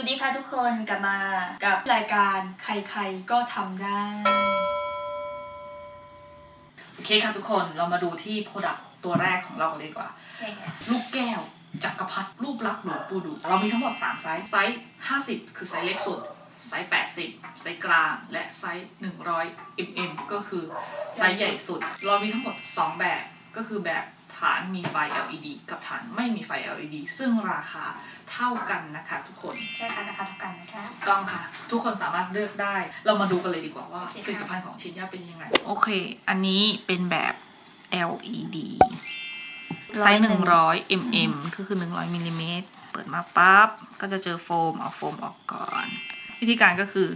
วัสดีค่ะทุกคนกลับมากับรายการใครๆก็ทำได้ โอเคครับทุกคนเรามาดูที่โปรดักตัวแรกของเรากันเลยดีกว่า ใช่ค่ะ ลูกแก้ว จักรพรรดิรูปลักษณ์หลวงปู่ดู เรามีทั้งหมด 3 ไซส์ ไซส์ 50 คือไซส์เล็กสุด ไซส์ 80 ไซส์กลาง และไซส์ 100 mm ก็คือไซส์ใหญ่สุด เรามีทั้งหมด 2 แบบก็คือแบบ ฐานมีไฟ LED กับฐานไม่มีไฟ LED ซึ่งราคาเท่ากันนะคะทุกคนใช่ค่ะนะคะทุกกันนะคะต้องค่ะ ทุกคนสามารถเลือกได้ เรามาดูกันเลยดีกว่าว่าโอเคค่ะผลิตภัณฑ์ของชินย่าเป็นยังไง โอเค อันนี้เป็นแบบ LED ไซส์หนึ่งร้อย mm ก็คือหนึ่งร้อยมิลลิเมตรเปิดมาปั๊บ ก็จะเจอโฟม เอาโฟมออกก่อน วิธีการก็คือ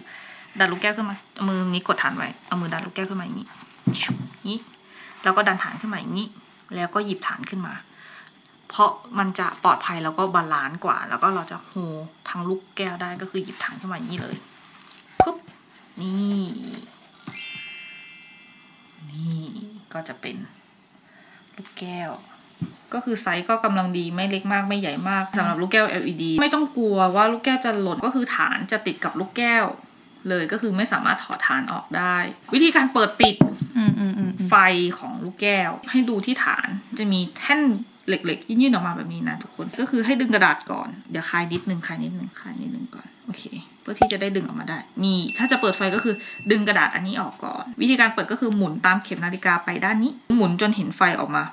ดันลูกแก้วขึ้นมา เอามือนี้กดฐานไว้ เอามือดันลูกแก้วขึ้นมาอย่างนี้ชุบนี้ แล้วก็ดันฐานขึ้นมาอย่างนี้ แล้วก็หยิบฐานขึ้นมา เพราะมันจะปลอดภัยแล้วก็บาลานซ์กว่า แล้วก็เราจะโฮทั้งลูกแก้วได้ก็คือหยิบฐานขึ้นมาอย่างนี้เลยปุ๊บนี่นี่ก็จะเป็นลูกแก้ว ก็คือไซส์ก็กำลังดีไม่เล็กมากไม่ใหญ่มากสำหรับลูกแก้ว LED ไม่ต้องกลัวว่าลูกแก้วจะหล่นก็คือฐานจะติดกับลูกแก้ว เลยก็คือไม่สามารถถอดฐานออกได้ วิธีการเปิดปิด ไฟของลูกแก้ว ให้ดูที่ฐานจะมีแท่นเหล็กๆยื่นออกมาแบบนี้นะทุกคนก็คือให้ดึงกระดาษก่อนเดี๋ยวคลายนิดนึงคลายนิดนึงคลายนิดนึงก่อนโอเค เพื่อที่จะได้ดึงออกมาได้ นี่ ถ้าจะเปิดไฟก็คือดึงกระดาษอันนี้ออกก่อน วิธีการเปิดก็คือหมุนตามเข็มนาฬิกาไปด้านนี้ หมุนจนเห็นไฟออกมา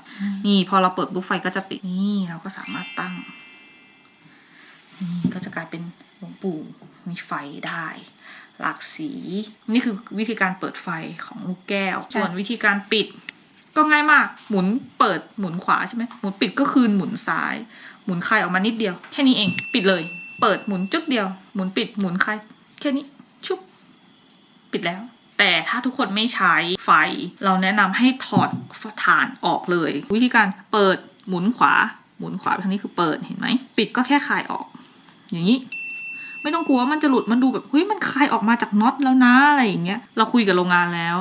นี่พอเราเปิดปุ๊บไฟก็จะติดนี่เราก็สามารถตั้งนี่ก็จะกลายเป็นหลวงปู่มีไฟได้ หลากสี นี่คือวิธีการเปิดไฟของลูกแก้ว ส่วนวิธีการปิด ก็ง่ายมาก หมุนเปิดหมุนขวาใช่ไหมหมุนปิดก็คืนหมุนซ้าย หมุนคลายออกมานิดเดียว แค่นี้เอง ปิดเลย เปิดหมุนจึ๊กเดียว หมุนปิดหมุนคลายแค่นี้ชุบปิดแล้ว แต่ถ้าทุกคนไม่ใช้ไฟ เราแนะนำให้ถอดฐานออกเลย วิธีการเปิดหมุนขวา หมุนขวาทางนี้คือเปิดเห็นไหม ปิดก็แค่คลายออก อย่างนี้ ไม่ต้องกลัวว่ามันจะหลุดมันดูแบบเฮ้ยมันคลายออกมาจากน็อตแล้วนะอะไรอย่างเงี้ยเราคุยกับโรงงานแล้ว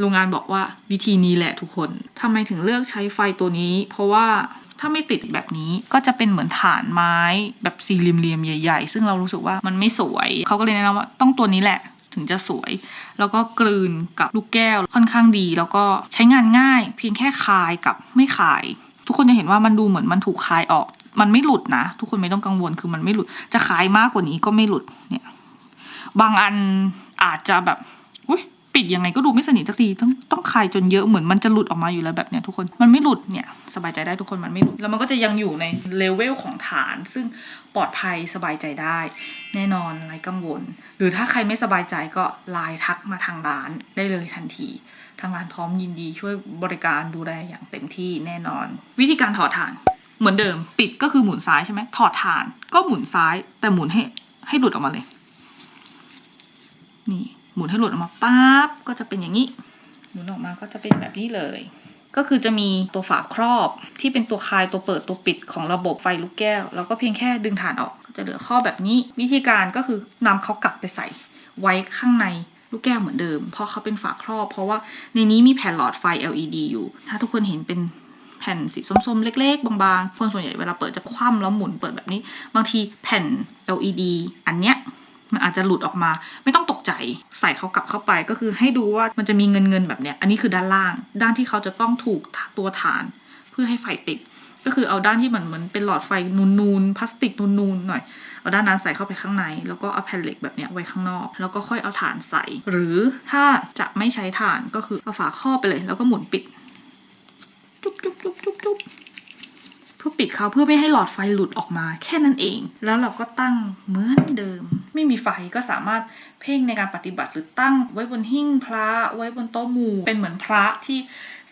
โรงงานบอกว่าวิธีนี้แหละทุกคนทำไมถึงเลือกใช้ไฟตัวนี้ เพราะว่าถ้าไม่ติดแบบนี้ก็จะเป็นเหมือนฐานไม้แบบสี่เหลี่ยมๆใหญ่ ๆ ซึ่งเรารู้สึกว่ามันไม่สวย เขาก็เลยแนะนำว่าต้องตัวนี้แหละถึงจะสวย แล้วก็กลืนกับลูกแก้วค่อนข้างดี แล้วก็ใช้งานง่าย เพียงแค่คายกับไม่คาย ทุกคนจะเห็นว่ามันดูเหมือนมันถูกคายออก มันไม่หลุดนะ ทุกคนไม่ต้องกังวลคือมันไม่หลุด จะคลายมากกว่านี้ก็ไม่หลุดเนี่ย บางอันอาจจะแบบอุ้ยปิดยังไงก็ดูไม่สนิทสักทีต้องต้องคายจนเยอะเหมือนมันจะหลุดออกมาอยู่แล้วแบบเนี้ยทุกคนมันไม่หลุดเนี่ย สบายใจได้ทุกคนมันไม่หลุด แล้วมันก็จะยังอยู่ในเลเวลของฐาน ซึ่งปลอดภัยสบายใจได้ แน่นอนไรกังวล หรือถ้าใครไม่สบายใจก็ไลน์ทักมาทางร้านได้เลยทันที ทางร้านพร้อมยินดีช่วยบริการดูแลอย่างเต็มที่แน่นอน วิธีการถอดฐาน เหมือนเดิมปิดก็คือหมุนซ้ายใช่ไหมถอดฐานก็หมุนซ้าย แต่หมุนให้ให้หลุดออกมาเลย นี่หมุนให้หลุดออกมาปั๊บก็จะเป็นอย่างนี้ หมุนออกมาก็จะเป็นแบบนี้เลย ก็คือจะมีตัวฝาครอบที่เป็นตัวคลายตัวเปิดตัวปิดของระบบไฟลูกแก้ว แล้วก็เพียงแค่ดึงฐานออกก็จะเหลือข้อแบบนี้ วิธีการก็คือนำเขากลับไปใส่ ไว้ข้างในลูกแก้วเหมือนเดิม เพราะเขาเป็นฝาครอบ เพราะว่าในนี้มีแผ่นหลอดไฟ LED อยู่ ถ้าทุกคนเห็นเป็น แผ่นสีส้มๆ เล็ก ๆ บางๆ คนส่วนใหญ่เวลาเปิดจะคว่ำแล้วหมุนเปิดแบบนี้ บางทีแผ่น LED อันเนี้ยมันอาจจะหลุดออกมา ไม่ต้องตกใจใส่เขากลับเข้าไปก็คือให้ดูว่ามันจะมีเงินเงินแบบเนี้ยอันนี้คือด้านล่าง ด้านที่เขาจะต้องถูกตัวฐาน เพื่อให้ไฟติด ก็คือเอาด้านที่เหมือนเหมือนเป็นหลอดไฟนูนๆพลาสติกนูนๆหน่อยเอาด้านนั้นใส่เข้าไปข้างใน แล้วก็เอาแผ่นเหล็กแบบเนี้ยไว้ข้างนอก แล้วก็ค่อยเอาฐานใส่ หรือถ้าจะไม่ใช้ฐานก็คือเอาฝาครอบไปเลย แล้วก็หมุนปิด จุ๊บจุ๊บจุ๊บจุ๊บจุ๊บเพื่อปิดเขาเพื่อไม่ให้หลอดไฟหลุดออกมาแค่นั้นเอง แล้วเราก็ตั้งเหมือนเดิม ไม่มีไฟก็สามารถเพ่งในการปฏิบัติหรือตั้งไว้บนหิ้งพระไว้บนโต๊ะหมู่เป็นเหมือนพระที่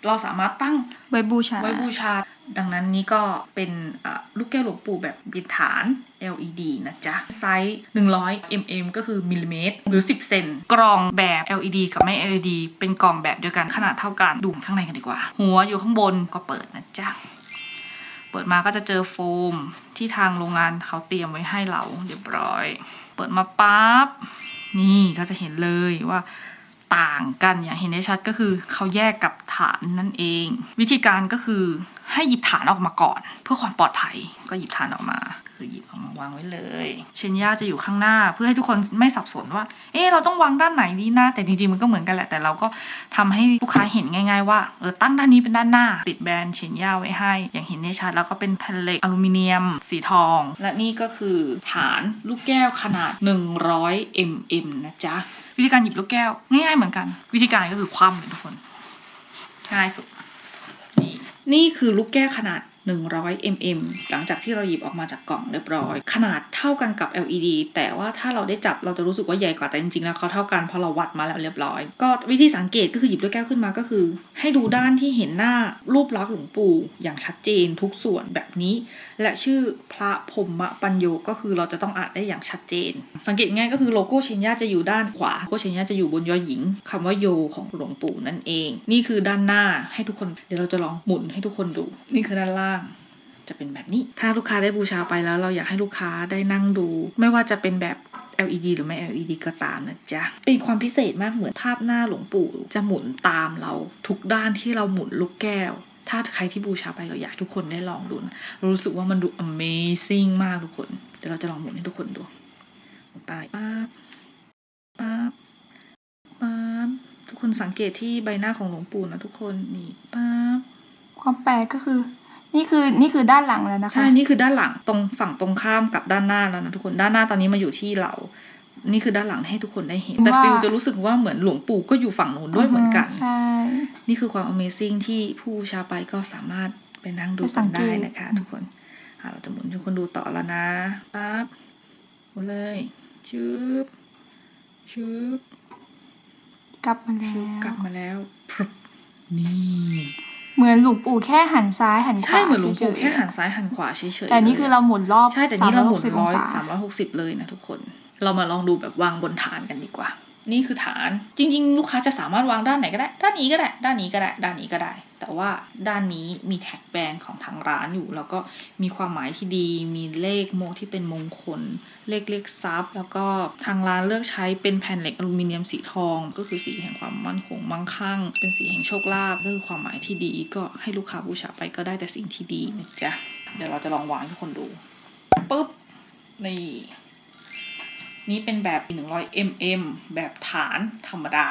เราสามารถตั้งไว้บูชาไว้บูชา ดังนั้นนี่ก็เป็นอะลูกแก้วหลวงปู่แบบบินฐาน LED นะจ๊ะ ไซส์ 100 mm ก็คือมิลลิเมตรหรือ 10 เซนกรองแบบ LED กับไม่ LED เป็นกล่องแบบเดียวกันขนาดเท่ากันดูข้างในกันดีกว่า หัวอยู่ข้างบนก็เปิดนะจ๊ะ เปิดมาก็จะเจอโฟมที่ทางโรงงานเขาเตรียมไว้ให้เราเรียบร้อย เปิดมาปั๊บนี่ก็จะเห็นเลยว่า ต่างกันอย่างเห็นได้ชัดก็คือเขาแยกกับฐานนั่นเอง วิธีการก็คือให้หยิบฐานออกมาก่อน เพื่อความปลอดภัยก็หยิบฐานออกมา คือหยิบออกมาวางไว้เลย เชนย่าจะอยู่ข้างหน้าเพื่อให้ทุกคนไม่สับสนว่า เอ๊ะเราต้องวางด้านไหนดีนะแต่จริงๆมันก็เหมือนกันแหละแต่เราก็ทำให้ลูกค้าเห็นง่ายๆว่าเออตั้งด้านนี้เป็นด้านหน้า ติดแบรนด์เชนย่าไว้ให้ อย่างเห็นได้ชัดแล้วก็เป็นแผ่นเหล็กอลูมิเนียม สีทอง และนี่ก็คือฐานลูกแก้วขนาด 100 mm นะจ๊ะ วิธีการหยิบลูกแก้ว ง่ายๆเหมือนกัน วิธีการก็คือคว่ำเลยทุกคน ง่ายสุด นี่นี่คือลูกแก้วขนาด 100 mm หลังจากที่เราหยิบออกมาจากกล่องเรียบร้อย ขนาดเท่ากันกับ LED แต่ว่าถ้าเราได้จับเราจะรู้สึกว่าใหญ่กว่าแต่จริงๆแล้วเขาเท่ากันเพราะเราวัดมาแล้วเรียบร้อย ก็วิธีสังเกตก็คือหยิบลูกแก้วขึ้นมาก็คือ ให้ดูด้านที่เห็นหน้ารูปลักษณ์หลวงปู่อย่างชัดเจนทุกส่วนแบบนี้ และชื่อพระพรหมปัญโยก็คือเราจะต้องอ่านได้อย่างชัดเจน สังเกตง่ายก็คือโลโก้เชนยาจะอยู่ด้านขวาโลโก้เชนยาจะอยู่บนยอหญิงคำว่าโยของหลวงปู่นั่นเอง นี่คือด้านหน้าให้ทุกคนเดี๋ยวเราจะลองหมุนให้ทุกคนดู นี่คือด้านล่างจะเป็นแบบนี้ ถ้าลูกค้าได้บูชาไปแล้ว เราอยากให้ลูกค้าได้นั่งดู ไม่ว่าจะเป็นแบบ LED หรือไม่ LED ก็ตามนะจ๊ะ เป็นความพิเศษมากเหมือนภาพหน้าหลวงปู่ จะหมุนตามเราทุกด้านที่เราหมุนลูกแก้ว ถ้าใครที่บูชาไปเราอยากให้ทุกคนได้ลองดูนะเรารู้สึกว่ามันดู Amazing มากทุกคน เดี๋ยวเราจะลองหมุนให้ทุกคนดูไปป๊าบป๊าบป๊าบทุกคนสังเกตที่ใบหน้าของหลวงปู่นะทุกคนนี่ป๊าบความแปลกก็คือ นี่คือนี่คือด้านหลังแล้วนะคะใช่นี่คือด้านหลังตรงฝั่งตรงข้ามกับด้านหน้าแล้วนะทุกคนด้านหน้าตอนนี้มาอยู่ที่เรา นี่คือด้านหลังให้ทุกคนได้เห็น แต่ว่าฟิลจะรู้สึกว่าเหมือนหลวงปู่ก็อยู่ฝั่งนู้นด้วยเหมือนกันใช่นี่คือความ Amazing ที่ผู้บูชาไปก็สามารถไปนั่งดูไปสักันงเกตได้นะคะ ทุกคนอะเราจะหมุนให้ทุกคนดูต่อแล้วนะปั๊บหมุนเลยชึบชึบกลับมาแล้ชึบวกลับมาแล้วพรึบนี่เหมือนหลวงปู่แค่หันซ้ายหันขวาใช่เหมือนหลวงปู่ฉยๆแค่หันซ้ายหันขวาเฉยๆแต่นี่ลยคือเราหมุนรอบใช่แต่นี่เราหมุน360ร้อยงศสามร้อยหกสิบเลยนะทุกคน เรามาลองดูแบบวางบนฐานกันดีกว่า นี่คือฐาน จริง ๆ ลูกค้าจะสามารถวางด้านไหนก็ได้ ด้านนี้ก็ได้ ด้านนี้ก็ได้ ด้านนี้ก็ได้ แต่ว่าด้านนี้มีแท็กแบรนด์ของทางร้านอยู่ แล้วก็มีความหมายที่ดี มีเลขโมที่เป็นมงคล เลขเลขซับ แล้วก็ทางร้านเลือกใช้เป็นแผ่นเหล็กอลูมิเนียมสีทอง ก็คือสีแห่งความมั่นคงมั่งคั่ง เป็นสีแห่งโชคลาภ ก็คือความหมายที่ดี ก็ให้ลูกค้าบูชาไปก็ได้แต่สิ่งที่ดีนะจ๊ะ เดี๋ยวเราจะลองวางให้ทุกคนดู ปุ๊บ นี่ นี่เป็นแบบ 100 mm แบบฐานธรรมดา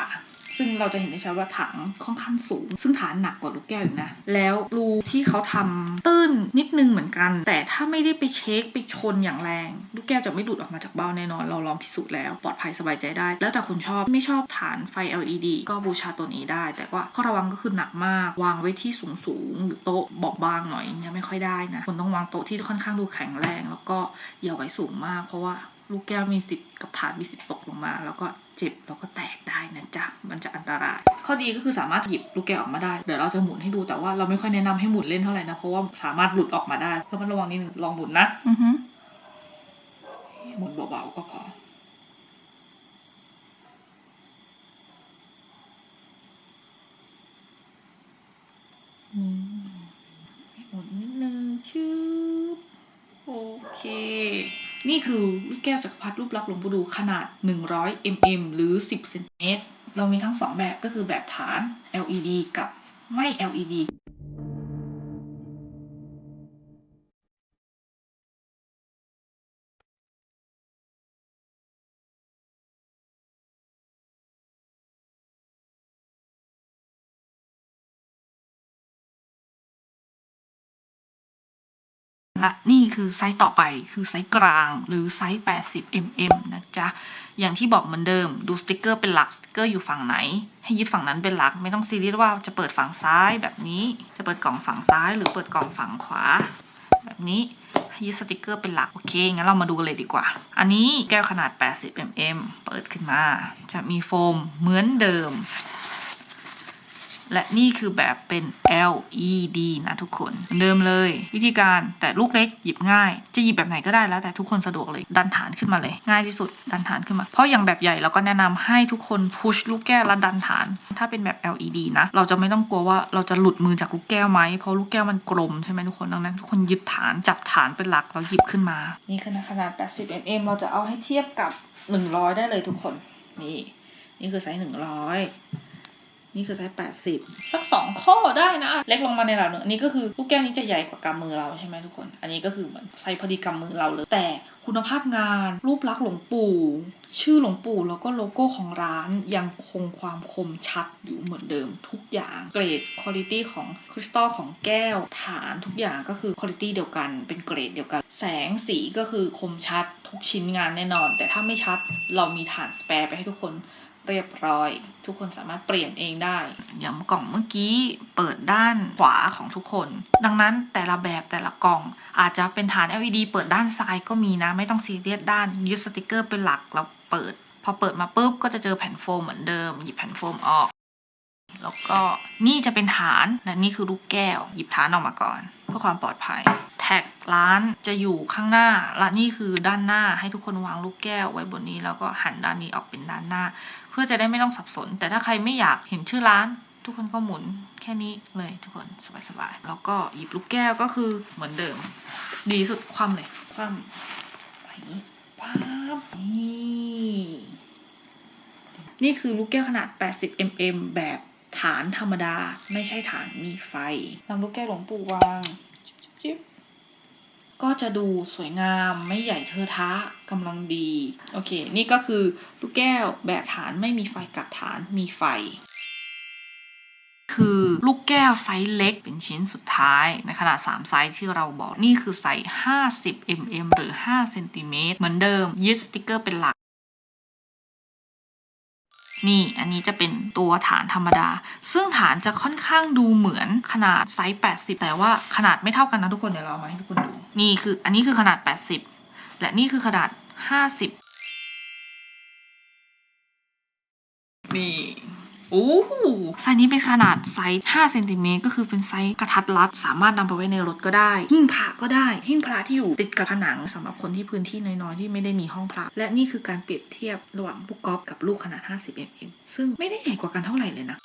ซึ่งเราจะเห็นได้ชัดว่าถังค่อนข้างสูง ซึ่งฐานหนักกว่าลูกแก้วอีกนะ แล้วรูที่เขาทำตื้นนิดนึงเหมือนกัน แต่ถ้าไม่ได้ไปเช็คไปชนอย่างแรง ลูกแก้วจะไม่ดูดออกมาจากเบ้าแน่นอน เราลองพิสูจน์แล้วปลอดภัยสบายใจได้ แล้วแต่คนชอบไม่ชอบฐานไฟ LED ก็บูชาตัวนี้ได้ แต่ว่าข้อระวังก็คือหนักมาก วางไว้ที่สูงสูงหรือโต๊ะเบาบางหน่อยเนี่ยไม่ค่อยได้นะคุณต้องวางโต๊ะที่ค่อนข้างดูแข็งแรง แล้วก็อย่าไว้สูงมากเพราะว่า ลูกแก้วมีสิทธิ์กับฐานมีสิทธิ์ตกลงมา แล้วก็เจ็บแล้วก็แตกได้นะจ๊ะ มันจะอันตราย ข้อดีก็คือสามารถหยิบลูกแก้วออกมาได้ เดี๋ยวเราจะหมุนให้ดูแต่ว่าเราไม่ค่อยแนะนำให้หมุนเล่นเท่าไหร่นะ เพราะว่าสามารถหลุดออกมาได้ระมัดระวังนิดนึงลองหมุนนะอือฮึหมุนเบาๆก็พอหมุนนิดนึงชืบโอเค นี่คือลูกแก้วจักรพรรดิรูปลักษณ์หลวงปู่ดูขนาด 100 mm หรือ 10เซนติเมตรเรามีทั้งสองแบบก็คือแบบฐาน LED กับไม่ LED และนี่ คือไซส์ต่อไปคือไซส์กลางหรือไซส์ 80 mm นะจ๊ะ อย่างที่บอกเหมือนเดิมดูสติกเกอร์เป็นหลักสติกเกอร์อยู่ฝั่งไหน ให้ยึดฝั่งนั้นเป็นหลัก ไม่ต้องซีเรียสว่าจะเปิดฝั่งซ้ายแบบนี้ จะเปิดกล่องฝั่งซ้าย หรือเปิดกล่องฝั่งขวา แบบนี้ให้ยึดสติกเกอร์เป็นหลัก โอเค งั้นเรามาดูกันเลยดีกว่า อันนี้แก้วขนาด 80 mm เปิดขึ้นมา จะมีโฟมเหมือนเดิม และนี่คือแบบเป็น LED นะทุกคน เดิมเลย วิธีการแต่ลูกเล็กหยิบง่าย จะหยิบแบบไหนก็ได้แล้วแต่ทุกคนสะดวกเลย ดันฐานขึ้นมาเลย ง่ายที่สุด ดันฐานขึ้นมา เพราะอย่างแบบใหญ่เราก็แนะนำให้ทุกคนพุชลูกแก้วและดันฐาน ถ้าเป็นแบบ LED นะ เราจะไม่ต้องกลัวว่าเราจะหลุดมือจากลูกแก้วไหมเพราะลูกแก้วมันกลมใช่ไหมทุกคนดังนั้นทุกคนยึดฐานจับฐานเป็นหลักแล้วหยิบขึ้นมา นี่คือขนาด 80 mm เราจะเอาให้เทียบกับ 100 ได้เลยทุกคน นี่ นี่คือไซส์ 100 นี่คือไซส์80สัก2ข้อได้นะ เล็กลงมาในระดับหนึ่งอันนี้ก็คือลูกแก้วนี้จะใหญ่กว่ากำมือเราใช่ไหมทุกคน อันนี้ก็คือเหมือนไซส์พอดีกำมือเราเลย แต่คุณภาพงานรูปลักษณ์หลวงปู่ ชื่อหลวงปู่แล้วก็โลโก้ของร้านยังคงความคมชัดอยู่เหมือนเดิมทุกอย่างเกรดคุณภาพของคริสตัลของแก้วฐานทุกอย่างก็คือคุณภาพเดียวกัน เป็นเกรดเดียวกัน แสงสีก็คือคมชัดทุกชิ้นงานแน่นอน แต่ถ้าไม่ชัดเรามีฐานสแปร์ไปให้ทุกคน เรียบร้อย ทุกคนสามารถเปลี่ยนเองได้อย่างกล่องเมื่อกี้เปิดด้านขวาของทุกคน ดังนั้นแต่ละแบบแต่ละกล่อง อาจจะเป็นฐาน LED เปิดด้านซ้ายก็มีนะ ไม่ต้องซีเรียสด้านยึดสติกเกอร์เป็นหลักแล้วเปิด พอเปิดมาปุ๊บก็จะเจอแผ่นโฟมเหมือนเดิมหยิบแผ่นโฟมออก แล้วก็นี่จะเป็นฐานและนี่คือลูกแก้ว หยิบฐานออกมาก่อนเพื่อความปลอดภัยแท็กร้านจะอยู่ข้างหน้าและนี่คือด้านหน้าให้ทุกคนวางลูกแก้วไว้บนนี้แล้วก็หันด้านนี้ออกเป็นด้านหน้า เพื่อจะได้ไม่ต้องสับสน แต่ถ้าใครไม่อยากเห็นชื่อร้าน ทุกคนก็หมุนแค่นี้เลยทุกคนสบายๆแล้วก็หยิบลูกแก้วก็คือเหมือนเดิม ดีสุดคว่ำเลยคว่ำแบบนี้ป๊าบนี่นี่คือลูกแก้วขนาด 80 mm แบบฐานธรรมดา ไม่ใช่ฐานมีไฟนำลูกแก้วหลวงปู่วางจิ๊บ ก็จะดูสวยงามไม่ใหญ่เทอะทะกำลังดี โอเค นี่ก็คือลูกแก้วแบบฐานไม่มีไฟกับฐานมีไฟ คือลูกแก้วไซส์เล็กเป็นชิ้นสุดท้ายในขนาด 3 ไซส์ที่เราบอกนี่คือไซส์ 50 mm หรือ5เซนติเมตรเหมือนเดิมยึดสติกเกอร์เป็นหลัก นี่อันนี้จะเป็นตัวฐานธรรมดา ซึ่งฐานจะค่อนข้างดูเหมือนขนาดไซส์ 80 แต่ว่าขนาดไม่เท่ากันนะทุกคนเดี๋ยวเรามาให้ทุกคนดู นี่คืออันนี้คือขนาด 80 และนี่คือขนาด 50 นี่ โอ้ไซส์นี้เป็นขนาดไซส์5เซนติเมตรก็คือเป็นไซส์กระทัดรัด สามารถนำไปไว้ในรถก็ได้ หิ้งพระก็ได้ หิ้งพระที่อยู่ติดกับผนังสำหรับคนที่พื้นที่น้อยๆ ที่ไม่ได้มีห้องพระ และนี่คือการเปรียบเทียบระหว่างลูกกอล์ฟกับลูกขนาด 50 mm ซึ่งไม่ได้ใหญ่กว่ากันเท่าไหร่เลยนะ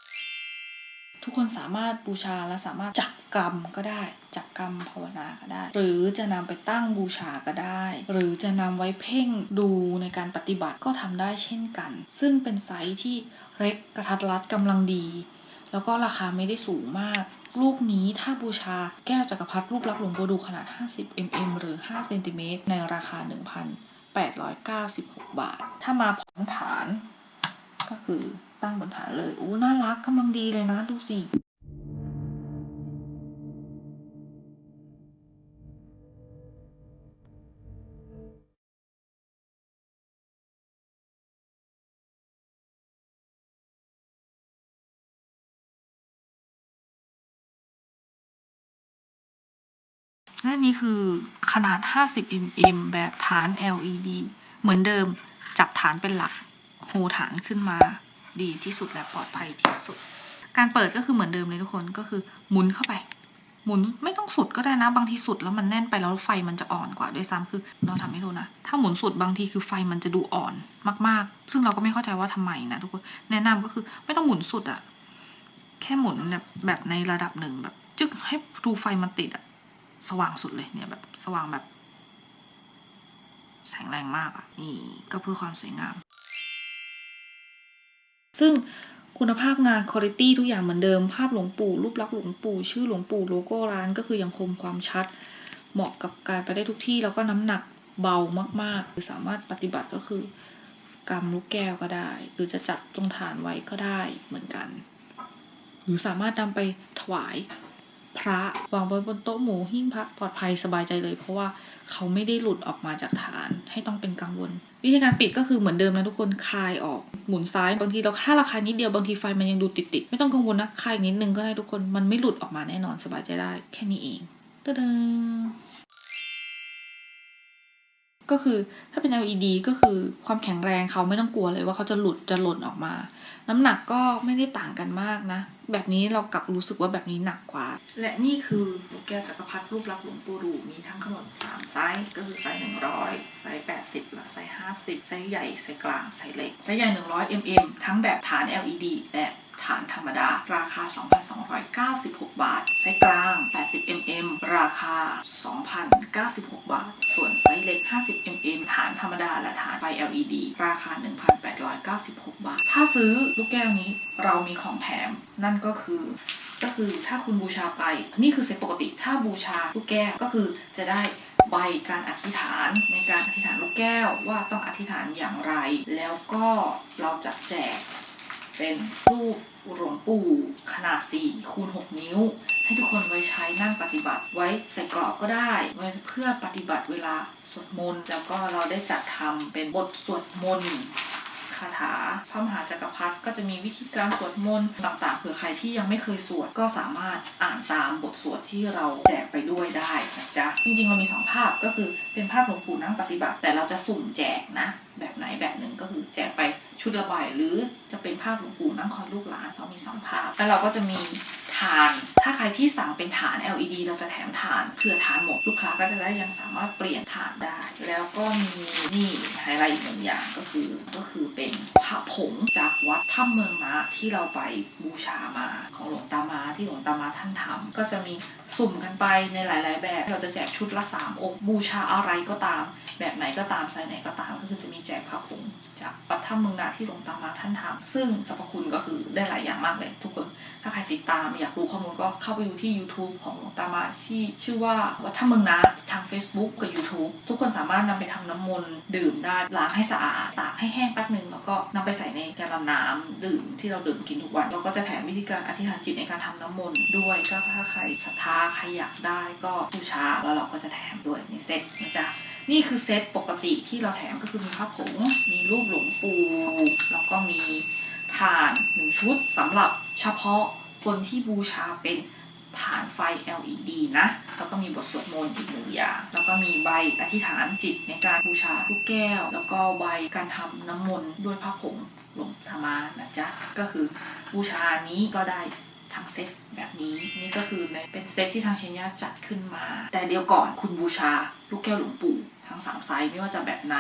ทุกคนสามารถบูชาและสามารถจับกรรมก็ได้ จับกรรมภาวนาก็ได้ หรือจะนำไปตั้งบูชาก็ได้ หรือจะนำไว้เพ่งดูในการปฏิบัติก็ทำได้เช่นกัน ซึ่งเป็นไซส์ที่เล็กกระทัดรัดกำลังดี แล้วก็ราคาไม่ได้สูงมากลูกนี้ถ้าบูชาแก้วจักรพรรดิรูปลักษณ์หลวงปู่ดูขนาด 50 mm หรือ 5 เซนติเมตรในราคา 1,896 บาท ถ้ามาพร้อมฐานก็คือ ตั้งบนฐานเลยอู้น่ารักกำลังดีเลยนะดูสิและนี่คือขนาด 50 mm แบบฐาน LED เหมือนเดิม จับฐานเป็นหลัก โฮฐานขึ้นมา ดีที่สุดและปลอดภัยที่สุด การเปิดก็คือเหมือนเดิมเลยทุกคนก็คือหมุนเข้าไป หมุนไม่ต้องสุดก็ได้นะ บางทีสุดแล้วมันแน่นไปแล้วไฟมันจะอ่อนกว่าด้วยซ้ำคือเราทำให้ดูนะ ถ้าหมุนสุดบางทีคือไฟมันจะดูอ่อนมาก ๆ ซึ่งเราก็ไม่เข้าใจว่าทำไมนะทุกคนแนะนำก็คือไม่ต้องหมุนสุดอะแค่หมุนแบบแบบในระดับหนึ่งแบบจึกให้ดูไฟมันติดอะสว่างสุดเลยเนี่ยแบบสว่างแบบแสงแรงมากอะนี่ก็เพื่อความสวยงาม ซึ่งคุณภาพงานคุณภาพทุกอย่างเหมือนเดิม ภาพหลวงปู่ รูปลักษณ์หลวงปู่ ชื่อหลวงปู่ โลโก้ร้านก็คือยังคงความชัด เหมาะกับการไปได้ทุกที่ แล้วก็น้ำหนักเบามากๆคือสามารถปฏิบัติก็คือกำลูกแก้วก็ได้ หรือจะจับตรงฐานไว้ก็ได้เหมือนกัน หรือสามารถนำไปถวาย พระวางไว้บนโต๊ะหมูหิ้งพระปลอดภัยสบายใจเลย เพราะว่าเขาไม่ได้หลุดออกมาจากฐานให้ต้องเป็นกังวล วิธีการปิดก็คือเหมือนเดิมนะทุกคนคายออกหมุนซ้ายบางทีเราค่าราคานิดเดียวบางทีไฟมันยังดูติดติดๆไม่ต้องกังวลนะคายนิดนึงก็ได้ทุกคนมันไม่หลุดออกมาแน่นอนสบายใจได้ แค่นี้เองตะเดง ก็คือถ้าเป็น LED ก็คือความแข็งแรงเขาไม่ต้องกลัวเลยว่าเขาจะหลุดจะหล่นออกมา น้ำหนักก็ไม่ได้ต่างกันมากนะ แบบนี้เรากลับรู้สึกว่าแบบนี้หนักกว่า และนี่คือลูกแก้วจักรพรรดิรูปลักษณ์หลวงปู่ดูมีทั้งขนาด3ไซส์ก็คือไซส์100ไซส์80และไซส์50ไซส์ใหญ่ไซส์กลางไซส์เล็กไซส์ใหญ่100 mm ทั้งแบบฐาน LED และ ฐานธรรมดา ราคา 2,296 บาท ไซส์กลาง 80 mm ราคา 2,096 บาท ส่วนไซส์เล็ก 50 mm ฐานธรรมดาและฐานไฟ LED ราคา 1,896 บาท ถ้าซื้อลูกแก้วนี้เรามีของแถม นั่นก็คือก็คือถ้าคุณบูชาไป นี่คือเซตปกติถ้าบูชาลูกแก้วก็คือจะได้ใบการอธิษฐานในการอธิษฐานลูกแก้วว่าต้องอธิษฐานอย่างไร แล้วก็เราจะแจก เป็นรูปหลวงปู่ขนาด 4 คูณ 6 นิ้ว ให้ทุกคนไว้ใช้นั่งปฏิบัติ ไว้ใส่กรอบก็ได้ ไว้เพื่อปฏิบัติเวลาสวดมนต์ แล้วก็เราได้จัดทำเป็นบทสวดมนต์คาถาพระมหาจักรพรรดิก็จะมีวิธีการสวดมนต์ต่างๆ เผื่อใครที่ยังไม่เคยสวดก็สามารถอ่านตามบทสวดที่เราแจกไปด้วยได้นะจ๊ะ จริงๆเรามีสองภาพก็คือเป็นภาพหลวงปู่นั่งปฏิบัติ แต่เราจะสุ่มแจกนะ แบบไหนแบบหนึ่งก็คือแจกไปชุดละใบหรือจะเป็นภาพหลวงปู่นั่งคอยลูกหลานเรามีสองภาพ แล้วเราก็จะมีฐาน ถ้าใครที่สั่งเป็นฐาน LED เราจะแถมฐานเผื่อฐานหมดลูกค้าก็จะได้ยังสามารถเปลี่ยนฐานได้ แล้วก็มีนี่ไฮไลท์อีกหนึ่งอย่างก็คือก็คือเป็นพระผงจากวัดถ้ำเมืองมาที่เราไปบูชามาของหลวงตามาที่หลวงตามาท่านทำก็จะมีสุ่มกันไปในหลาย ๆ แบบ เราจะแจกชุดละสามองค์ บูชาอะไรก็ตาม แบบไหนก็ตามไซส์ไหนก็ตาม ก็คือจะมีแจกพระผง จากวัดถ้ำเมืองนาที่หลวงตามาท่านทำซึ่งสรรพคุณก็คือได้หลายอย่างมากเลยทุกคน ถ้าใครติดตามอยากรู้ข้อมูลก็เข้าไปดูที่ YouTube ของหลวงตามาที่ชื่อว่าวัดถ้ำเมืองนาทาง Facebook กับ YouTube ทุกคนสามารถนำไปทำน้ำมนต์ดื่มได้ล้างให้สะอาดตากให้แห้งแป๊บหนึ่งแล้วก็นำไปใส่ในแกลลอนน้ำดื่มที่เราดื่มกินทุกวันเราก็จะแถมวิธีการอธิษฐานจิตในการทำน้ำมนต์ด้วยก็ถ้าใครศรัทธาใครอยากได้ก็บูชาแล้วเราก็จะแถมด้วยในเซ็ตนะจ๊ะ นี่คือเซตปกติที่เราแถมก็คือมีพระผง มีรูปหลวงปู่แล้วก็มีถ่านหนึ่งชุดสำหรับเฉพาะคนที่บูชาเป็นฐานไฟ LED นะ แล้วก็มีบทสวดมนต์อีกหนึ่งอย่าง แล้วก็มีใบอธิษฐานจิตในการบูชาลูกแก้ว แล้วก็ใบการทำน้ำมนต์ด้วยพระผงหลวงธรรมานะจ๊ะ ก็คือบูชานี้ก็ได้ทั้งเซตแบบนี้นี่ก็คือในเป็นเซตที่ทางเชนยาจัดขึ้นมา แต่เดี๋ยวก่อนคุณบูชาลูกแก้วหลวงปู่ ทั้งสามไซส์ไม่ว่าจะแบบไหน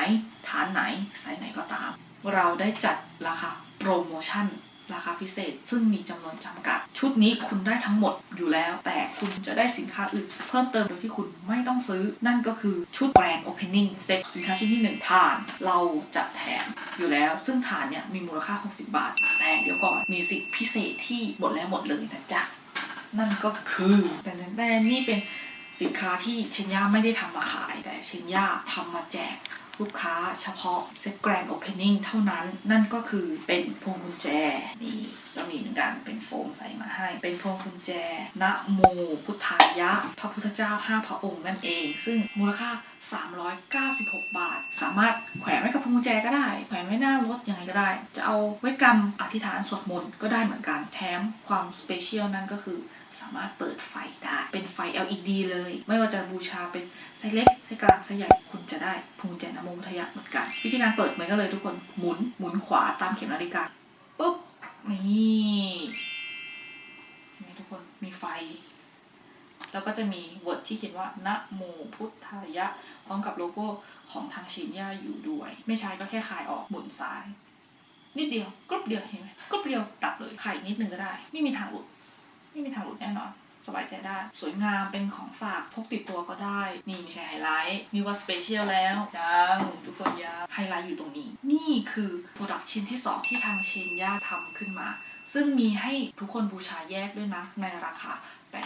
ฐานไหนไซส์ไหนก็ตาม เราได้จัดราคาโปรโมชั่นราคาพิเศษ ซึ่งมีจำนวนจำกัด ชุดนี้คุณได้ทั้งหมดอยู่แล้ว แต่คุณจะได้สินค้าอื่น เพิ่มเติมโดยที่คุณไม่ต้องซื้อ นั่นก็คือชุดแบรนด์ Opening Set สินค้าชิ้นที่หนึ่งฐาน เราจะแถมอยู่แล้ว ซึ่งฐานเนี่ยมีมูลค่า 60 บาท แต่เดี๋ยวก่อนมีสิทธิพิเศษที่หมดแล้วหมดเลยนะจ๊ะ นั่นก็คือแต่แบรนด์นี่เป็น สินค้าที่เชนย่าไม่ได้ทำมาขาย แต่เชนย่าทำมาแจกลูกค้าเฉพาะเซ็ตแกรนด์โอเพนนิ่งเท่านั้น นั่นก็คือเป็นพวงกุญแจ นี่ก็มีเหมือนกันเป็นโฟมใส่มาให้ เป็นพวงกุญแจนะโมพุทธายะ พระพุทธเจ้าห้าพระองค์นั่นเอง ซึ่งมูลค่า 396 บาท สามารถแขวนไว้กับพวงกุญแจก็ได้ แขวนไว้หน้ารถยังไงก็ได้ จะเอาไว้กำอธิษฐานสวดมนต์ก็ได้เหมือนกัน แถมความสเปเชียลนั่นก็คือ สามารถเปิดไฟได้ เป็นไฟ LED เลย ไม่ว่าจะบูชาเป็นไซส์เล็กไซส์กลางไซส์ใหญ่คุณจะได้พวงแจนโมพุทธยะเหมือนกัน วิธีการเปิดมือนกันเลยทุกคนหมุนหมุนขวาตามเข็มนาฬิกาปุ๊บนี่เห็นไหมทุกคนมีไฟ แล้วก็จะมีวอร์ดที่เขียนว่านะโมพุทธายะ พร้อมกับโลโก้ของทางชินย่าอยู่ด้วย ไม่ใช่ก็แค่คลายออกหมุนซ้าย นิดเดียวกรุ๊ปเดียวเห็นไหมกรุ๊ปเดียวดับเลยไข่นิดนึงก็ได้ ไม่มีทางหลุด ไม่มีทางหลุดแน่นอนสบายใจได้ สวยงามเป็นของฝากพกติดตัวก็ได้ นี่ไม่ใช่ไฮไลท์มีว่าสเปเชียลแล้วยังทุกคนยังไฮไลท์อยู่ตรงนี้ นี่คือโปรดักชิ้นที่ 2 ที่ทางเชนย่าทำขึ้นมา ซึ่งมีให้ทุกคนบูชาแยกด้วยนะ ในราคา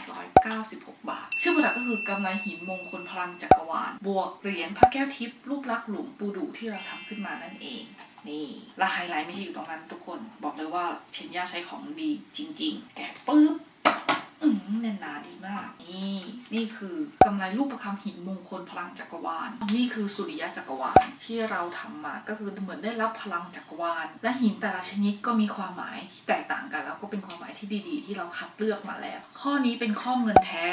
896 บาท ชื่อโปรดักก็คือกำไรหินมงคลพลังจักรวาล บวกเหรียญพระแก้วทิพย์รูปลักษณ์หลวงปู่ดูที่เราทำขึ้นมานั่นเองนี่และไฮไลท์ไม่ใช่อยู่ตรงนั้นทุกคน บอกเลยว่าเชนย่าใช้ของดีจริง ๆ แกะปุ๊บ แน่นหนาดีมาก นี่นี่คือกำไรรูปประคำหินมงคลพลังจักรวาล นี่คือสุริยะจักรวาลที่เราทำมาก็คือเหมือนได้รับพลังจักรวาล และหินแต่ละชนิดก็มีความหมายที่แตกต่างกัน แล้วก็เป็นความหมายที่ดีๆ ที่เราคัดเลือกมาแล้ว ข้อนี้เป็นข้อเงินแท้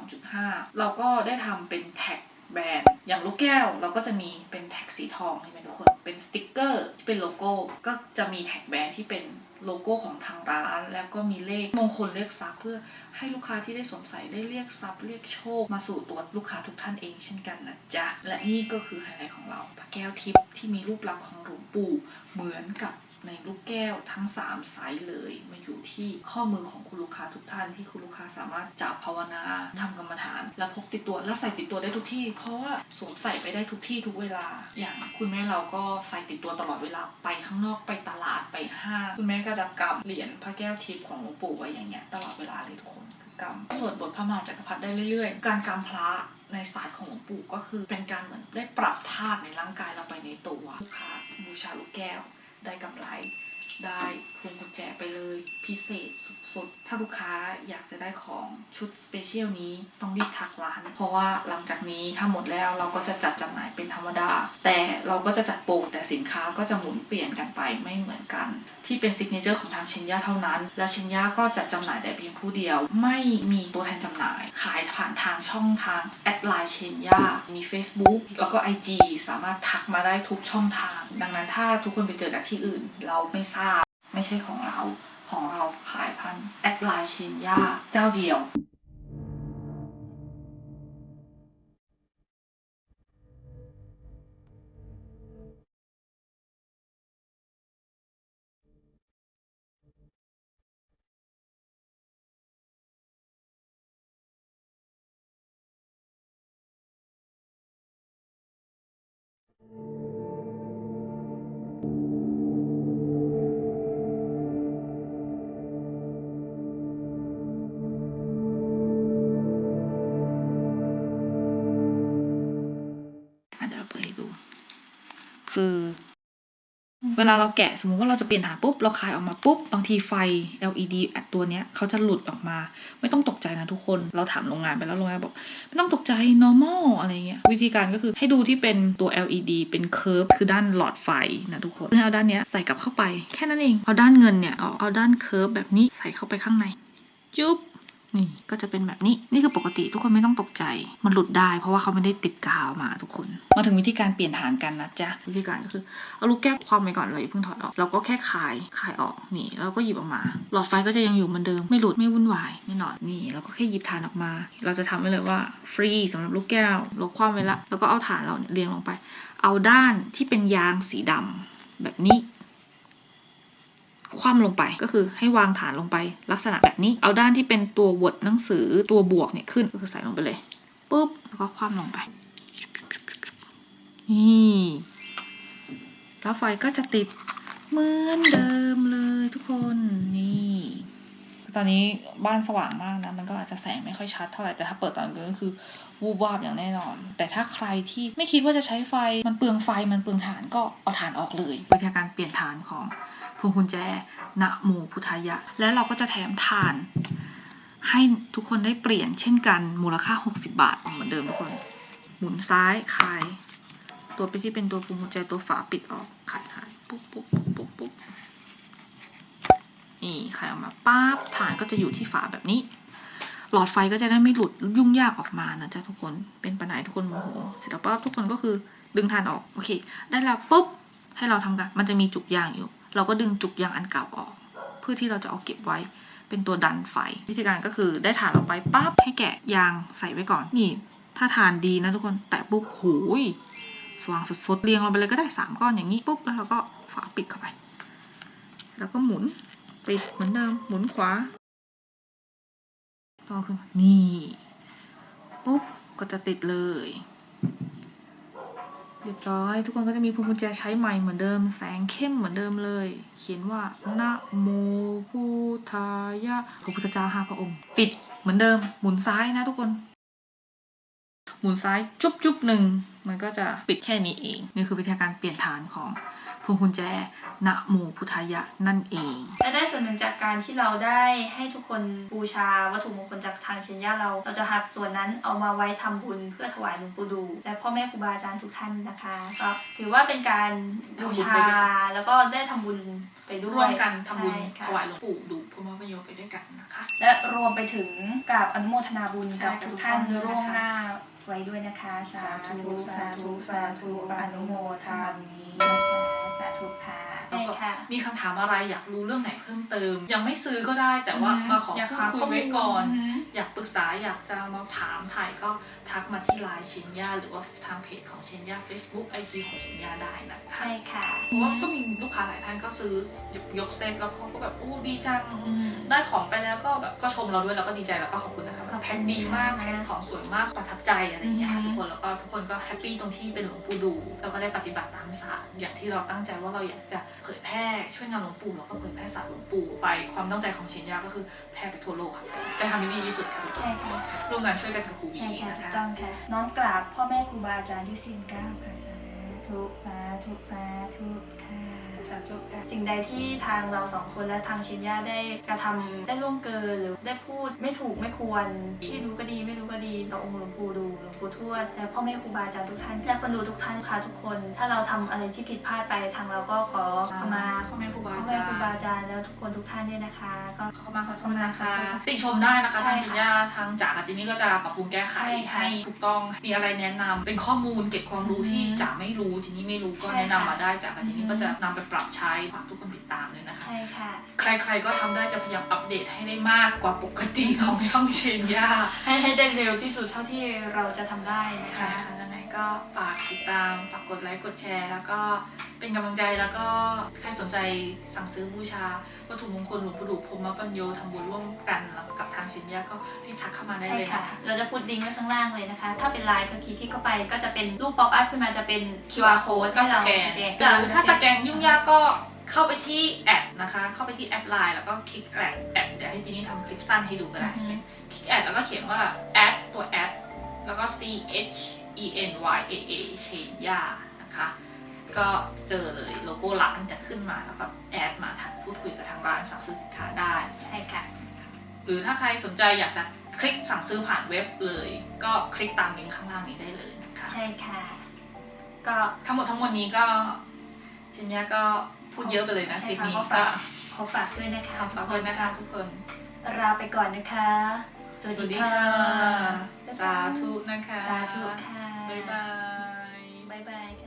92.5 เราก็ได้ทำเป็นแท็ก แบรนด์ อย่างลูกแก้วเราก็จะมีเป็นแท็กสีทองใช่ไหมทุกคน เป็นสติกเกอร์ที่เป็นโลโก้ ก็จะมีแท็กแบรนด์ที่เป็นโลโก้ของทางร้าน แล้วก็มีเลขมงคลเลขทรัพย์เพื่อให้ลูกค้าที่ได้สวมใส่ได้เรียกทรัพย์เรียกโชค มาสู่ตัวลูกค้าทุกท่านเองเช่นกันนะจ๊ะ และนี่ก็คือไฮไลท์ของเราพระแก้วทิพย์ที่มีรูปลักษณ์ของหลวงปู่เหมือนกับ ในลูกแก้วทั้ง 3 ไซส์เลย มาอยู่ที่ข้อมือของคุณลูกค้าทุกท่านที่คุณลูกค้าสามารถจับภาวนาทำกรรมฐาน แล้วพกติดตัวแล้วใส่ติดตัวได้ทุกที่ เพราะว่าสวมใส่ไปได้ทุกที่ทุกเวลา อย่างคุณแม่เราก็ใส่ติดตัวตลอดเวลาไปข้างนอกไปตลาดไปห้างคุณแม่ก็จะกำเหรียญพระแก้วทิพย์ของหลวงปู่ไว้อย่างเงี้ยตลอดเวลาเลยทุกคนกำสวดบทพระมหาจักรพรรดิได้เรื่อยๆ การกำพระในศาสตร์ของหลวงปู่ก็คือเป็นการเหมือนได้ปรับธาตุในร่างกายเราไปในตัวลูกค้าบูชาลูกแก้ว ได้กำไรได้ พวงกุญแจไปเลย พิเศษสุดๆ ถ้าลูกค้าอยากจะได้ของชุดสเปเชียลนี้ต้องรีบทักร้าน เพราะว่าหลังจากนี้ถ้าหมดแล้วเราก็จะจัดจำหน่ายเป็นธรรมดา แต่เราก็จะจัดโปรแต่สินค้าก็จะหมุนเปลี่ยนกันไปไม่เหมือนกัน ที่เป็นซิกเนเจอร์ของทางเชนย่าเท่านั้น และเชนย่าก็จัดจำหน่ายแต่เพียงผู้เดียว ไม่มีตัวแทนจำหน่าย ขายผ่านทางช่องทางแอดไลน์เชนย่ามี Facebook แล้วก็ IG สามารถทักมาได้ทุกช่องทาง ดังนั้นถ้าทุกคนไปเจอจากที่อื่น เราไม่ทราบ ไม่ใช่ของเรา ของเราขายพันแอดไลน์เชนยาเจ้าเดียว คือ เวลาเราแกะสมมติว่าเราจะเปลี่ยนฐานปุ๊บ เราคลายออกมาปุ๊บ บางทีไฟ LED อัดตัวเนี้ยเขาจะหลุดออกมา ไม่ต้องตกใจนะทุกคน เราถามโรงงานไปแล้วโรงงานบอก ไม่ต้องตกใจ normal อะไรเงี้ย วิธีการก็คือให้ดูที่เป็นตัว LED เป็นเค r ร์ฟคือด้านหลอดไฟนะทุกคนซึ่งเอาด้านเนี้ยใส่กลับเข้าไป แค่นั้นเอง เอาด้านเงินเนี่ยเอาเอาด้านเค r ร์ฟแบบนี้ใส่เข้าไปข้างใน จุ๊บ นี่ก็จะเป็นแบบนี้นี่คือปกติทุกคนไม่ต้องตกใจ มันหลุดได้ เพราะว่าเขาไม่ได้ติดกาวมาทุกคน มาถึงวิธีการเปลี่ยนฐานกันนะจ๊ะวิธีการก็คือเอาลูกแก้วคว่ำไปก่อนเลยอย่เพิ่งถอดออกเราก็แค่คลายคลายออกนี่แล้วก็หยิบออกมา หลอดไฟก็จะยังอยู่เหมือนเดิมไม่หลุดไม่วุ่นวายแน่นอนนี่เราก็แค่หยิบฐานออกมา เราจะทำไว้เลยว่าฟรีสำหรับลูกแก้วเราคว่ำไว้ละแล้วก็เอาฐานเราเนี่ยเรียงลงไป เอาด้านที่เป็นยางสีดำแบบนี้ คว่ำลงไปก็คือให้วางฐานลงไปลักษณะแบบนี้ เอาด้านที่เป็นตัววดหนังสือตัวบวกเนี่ยขึ้นก็คือใส่ลงไปเลยปุ๊บแล้วก็คว่ำลงไปนี่แล้วไฟก็จะติดเหมือนเดิมเลยทุกคนนี่ตอนนี้บ้านสว่างมากนะ มันก็อาจจะแสงไม่ค่อยชัดเท่าไหร่ แต่ถ้าเปิดตอนกลางคืนก็คือวูบวาบอย่างแน่นอน แต่ถ้าใครที่ไม่คิดว่าจะใช้ไฟ มันเปลืองไฟ มันเปลืองฐานก็เอาฐานออกเลยวิธีการเปลี่ยนฐานของ พวงกุญแจนะโมพุทธายะ และเราก็จะแถมฐาน ให้ทุกคนได้เปลี่ยนเช่นกันมูลค่า 60 บาทเหมือนเดิมทุกคน หมุนซ้ายคลาย ตัวไปที่เป็นตัวพวงกุญแจตัวฝาปิดออกคลายคลายปุ๊บปุ๊บปุ๊บปุ๊บปุ๊บนี่คลายออกมาปั๊บฐานก็จะอยู่ที่ฝาแบบนี้ หลอดไฟก็จะได้ไม่หลุดยุ่งยากออกมานะจ๊ะทุกคนเป็นปัญหาทุกคนโมโหเสร็จแล้วปั๊บทุกคนก็คือดึงฐานออกโอเค ได้แล้วปุ๊บให้เราทำกันมันจะมีจุกยางอยู่ เราก็ดึงจุกยางอันเก่าออก เพื่อที่เราจะเอาเก็บไว้เป็นตัวดันไฟ วิธีการก็คือได้ฐานออกไปปั๊บให้แกะยางใส่ไว้ก่อนนี่ ถ้าฐานดีนะทุกคนแตะปุ๊บโหยสว่างสดๆเรียงลงไปเลยก็ได้สามก้อนอย่างนี้ปุ๊บแล้วเราก็ฝาปิดเข้าไป แล้วก็หมุนปิดเหมือนเดิมหมุนขวาต่อขึ้นมานี่ปุ๊บก็จะติดเลย เรียบร้อย ทุกคนก็จะมีพวงกุญแจใช้ใหม่เหมือนเดิม แสงเข้มเหมือนเดิมเลย เขียนว่านะโมพุทธายะพระพุทธเจ้าห้าพระองค์ ปิดเหมือนเดิม หมุนซ้ายนะทุกคน หมุนซ้ายจุ๊บจุ๊บหนึ่งมันก็จะปิดแค่นี้เอง นี่คือวิธีการเปลี่ยนฐานของ พวงกุญแจนะโมพุทธายะนั่นเอง และได้ส่วนหนึ่งจากการที่เราได้ให้ทุกคนบูชาวัตถุมงคลจากทางเชนย่าเรา เราจะหักส่วนนั้นเอามาไว้ทำบุญเพื่อถวายหลวงปู่ดู และพ่อแม่ครูบาอาจารย์ทุกท่านนะคะก็ถือว่าเป็นการบูชาทำบุญไปด้วยกันแล้วก็ได้ทำบุญไปด้วยร่วมกันทำบุญใช่ค่ะถวายหลวงปู่ดูพุทธประโยชน์ไปด้วยกันนะคะ และรวมไปถึงกราบอนุโมทนาบุญใช่กับค่ะทุกท่านทุกท่านด้วยนะคะล่วงหน้า ไว้ด้วยนะคะ สาธุ สาธุ สาธุ อนุโมทามินะคะสาธุค่ะ แล้วก็ใช่ค่ะ มีคำถามอะไรอยากรู้เรื่องไหนเพิ่มเติม ยังไม่ซื้อก็ได้แต่ว่าอือฮึมาขออยากพูดหาคุยข้อมูลไว้ก่อน อือฮึ อยากปรึกษาอยากจะมาถามถ่ายก็ทักมาที่ไลน์ชินยาหรือว่าทางเพจของชินยา Facebook IG ของชินยาได้นะคะ ใช่ค่ะเพราะว่าก็มีลูกค้าหลายท่านก็ซื้อยกเซตแล้วเขาก็แบบโอ้ดีจัง อืม ได้ของไปแล้วก็แบบก็ชมเราด้วยแล้วก็ดีใจแล้วก็ขอบคุณนะคะขอบคุณแพ็คดีมากค่ะ แพ็คของสวยมากประทับใจอะไรอย่างเงี้ยค่ะอืมทุกคนแล้วก็ทุกคนก็แฮปปี้ตรงที่เป็นหลวงปู่ดูแล้วก็ได้ปฏิบัติตามศาสตร์อย่างที่เราตั้งใจว่าเราอยากจะเผยแพร่ช่วยงานหลวงปู่แล้วก็เผยแพร่ศาสตร์หลวงปู่ไปความตั้งใจของเชนยาก็คือแพร่ไปทั่วโลกค่ะจะทำให้ดีที่สุดค่ะใช่ค่ะร่วมงานช่วยกันกับครูบีใช่ค่ะนะถูกคะ ต้องค่ะ น้อมกราบพ่อแม่ครูบาอาจารย์ด้วยเสียงก้าวค่ะสาธุสาธุสาธุค่ะสาธุค่ะสิ่งใดที่ทางเราสองคนและทางชินย่าได้กระทำได้ล่วงเกินหรือได้พูดไม่ถูกไม่ควร ที่รู้ก็ดีไม่รู้ก็ดีต่อองค์หลวงปู่ดูหลวงปู่ทวดและพ่อแม่ครูบาอาจารย์ทุกท่านและคนดูทุกท่านค่ะทุกคน ถ้าเราทำอะไรที่ผิดพลาดไปทางเราก็ขอขมาพ่อแม่ครูบาพ่ออาแม่จารครูบาย์อาจารย์แล้วทุกคนทุกท่านด้วยนะคะ ก็ขอมาขอโทษนะคะขอบคุณค่ะติชมได้นะคะใช่ทางค่ะชินยาทางจ๋ากับจินนี่ก็จะปรับปรุงแก้ไขใช่ค่ะให้ถูกต้องมีอะไรแนะนำเป็นข้อมูลเก็บความรู้อือฮึที่จ๋าไม่รู้จินนี่ไม่รู้ก็ใช่แนะนำค่ะมาได้จ๋ากับจินนี่อือฮึก็จะนำไปปรับใช้ฝากทุกคนติดตามเลยนะคะ ใช่ค่ะ ใครๆก็ทำได้จะพยายามอัปเดตให้ได้มากกว่าปกติของช่องเชนยาให้ให้ได้เร็วที่สุดเท่าที่เราจะทำได้นะค่ะคะยังไง ก็ฝากติดตาม ฝากกดไลค์กดแชร์ แล้วก็เป็นกำลังใจแล้วก็ใครสนใจสั่งซื้อบูชาวัตถุมงคลหลวงปู่ดูพรหมปัญโยทำบุญร่วมกันกับทางเชนยาก็รีบทักเข้ามาได้ใช่เลยค่ะ นะคะ เราจะพูดลิงก์ไว้ข้างล่างเลยนะคะ ถ้าเป็นไลน์ก็คลิกที่เข้าไปก็จะเป็นรูปป๊อปอัพขึ้นมาจะเป็น QR code ก็ให้สเราแกนสแกนหรือถ้าสแกนยุ่งยากก็เข้าไปที่แอดนะคะ เข้าไปที่แอปไลน์แล้วก็คลิกแอดแอดเดี๋ยวให้จีนี่ทำคลิปสั้นให้ดูก็ได้อือฮึ คลิกแอดแล้วก็เขียนว่าแอดตัวแอดแล้วก็ C H E N Y A A เชนยานะคะ ก็เจอเลยโลโก้ร้านจะขึ้นมาแล้วก็แอดมาทักพูดคุยกับทางร้านสั่งซื้อสินค้าได้ ใช่ค่ะ หรือถ้าใครสนใจอยากจะคลิกสั่งซื้อผ่านเว็บเลย ก็คลิกตามลิงก์ข้างล่างนี้ได้เลยนะคะ ใช่ค่ะ ก็ทั้งหมดทั้งมวลนี้ก็เชนยาก็พูดเยอะไปเลยนะคใช่ลิปค่ะนี้ขอก็ฝากขอฝากด้วยนะคะขอบคุณนะคะทุกคนลาไปก่อนนะคะ สวัสดีค่ะ สาธุนะคะ สาธุค่ะ บ๊ายบาย บ๊ายบาย